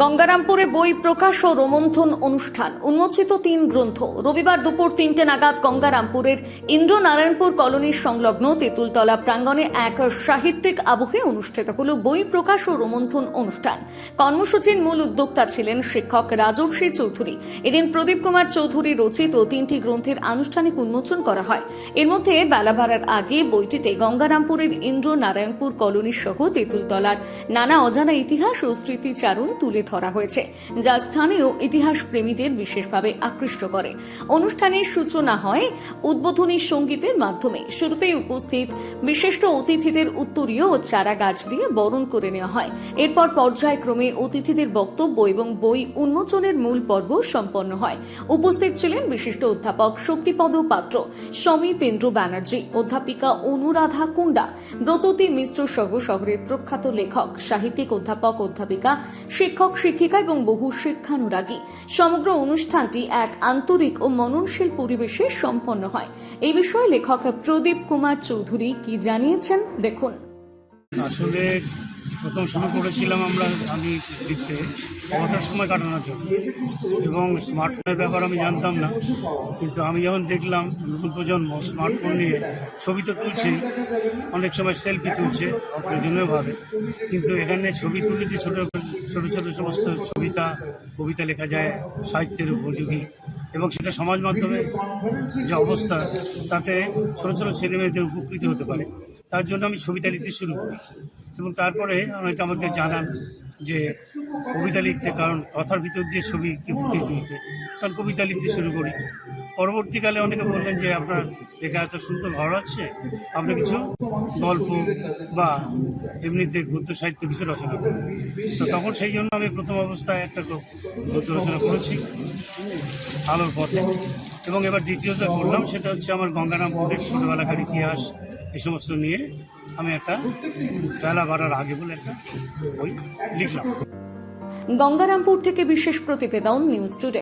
গঙ্গারামপুরে বই প্রকাশ ও রোমন্থন অনুষ্ঠান। উন্মোচিত তিন গ্রন্থ। রবিবার দুপুর তিনটে নাগাদ গঙ্গারামপুরের ইন্দ্রনারায়ণপুর কলোনির সংলগ্ন তেঁতুলতলা প্রাঙ্গণে এক সাহিত্যিক আবহে অনুষ্ঠিত হল বই প্রকাশ ও রোমন্থন অনুষ্ঠান। কর্মসূচির মূল উদ্যোক্তা ছিলেন শিক্ষক রাজর্ষি চৌধুরী। এদিন প্রদীপ কুমার চৌধুরী রচিত তিনটি গ্রন্থের আনুষ্ঠানিক উন্মোচন করা হয়। এর মধ্যে বেলা বাড়ার আগে বইটিতে গঙ্গারামপুরের ইন্দ্র নারায়ণপুর কলোনি সহ তেঁতুলতলার নানা অজানা ইতিহাস ও স্মৃতিচারণ তুলে ধরা হয়েছে, যা স্থানীয় ইতিহাস প্রেমীদের বিশেষভাবে আকৃষ্ট করে। অনুষ্ঠানের সূচনা হয় উদ্বোধনী সঙ্গীতের মাধ্যমে। শুরুতেই উপস্থিত বিশিষ্ট অতিথিদের উত্তরীয় ও চারা গাছ দিয়ে বরণ করে নেওয়া হয়। এরপর পর্যায়ক্রমে অতিথিদের বক্তব্য এবং বই উন্মোচনের মূল পর্ব সম্পন্ন হয়। উপস্থিত ছিলেন বিশিষ্ট অধ্যাপক শক্তিপদ পাত্র সমীপেন্দ্র ব্যানার্জি, অধ্যাপিকা অনুরাধা কুণ্ডা, ব্রততী মিশ্র সহ শহরের প্রখ্যাত লেখক, সাহিত্যিক অধ্যাপক, অধ্যাপিকা, শিক্ষক শিক্ষিকা এবং বহু শিক্ষানুরাগী। সমগ্র অনুষ্ঠানটি এক আন্তরিক ও মননশীল পরিবেশে সম্পন্ন হয়। এই বিষয়ে লেখক প্রদীপ কুমার চৌধুরী কি জানিয়েছেন, দেখুন। আসলে প্রথম শুরু করেছিলাম আমরা আমি লিখতে অবসর সময় কাটানোর জন্য। এবং স্মার্টফোনের ব্যাপার আমি জানতাম না। কিন্তু আমি যখন দেখলাম নতুন প্রজন্ম স্মার্টফোন নিয়ে ছবি তো তুলছে, অনেক সময় সেলফি তুলছে অপ্রয়োজনীয়ভাবে কিন্তু এখানে ছবি তুলে যে ছোটো ছোটো ছোটো সমস্ত ছবিতা কবিতা লেখা যায়, সাহিত্যের উপযোগী এবং সেটা সমাজ মাধ্যমে যে অবস্থা, তাতে ছোটো ছোটো ছেলে মেয়েদের উপকৃত হতে পারে। তার জন্য আমি ছবিটা লিখতে শুরু করি। এবং তারপরে অনেকে আমাকে জানান যে কবিতা লিখতে, কারণ কথার ভিতর দিয়ে ছবি ছবিকে ফুটিয়ে তুলতে। তখন কবিতা লিখতে শুরু করি। পরবর্তীকালে অনেকে বললেন যে, আপনার লেখা এত সুন্দর, ভালো লাগছে? আপনি কিছু গল্প বা এমনিতে গদ্য সাহিত্য কিছু রচনা করুন তো তখন সেই জন্য আমি প্রথম অবস্থায় একটা গদ্য রচনা করেছি, আলোর পথে। এবং এবার দ্বিতীয়টা করলাম, সেটা হচ্ছে আমার গঙ্গারামপুরের ছোটোবেলাকার ইতিহাস। এই সমস্ত নিয়ে আমি একটা বেলা বাড়ার আগে বলে একটা বই লিখলাম। গঙ্গারামপুর থেকে বিশেষ প্রতিবেদন নিউজ টুডে।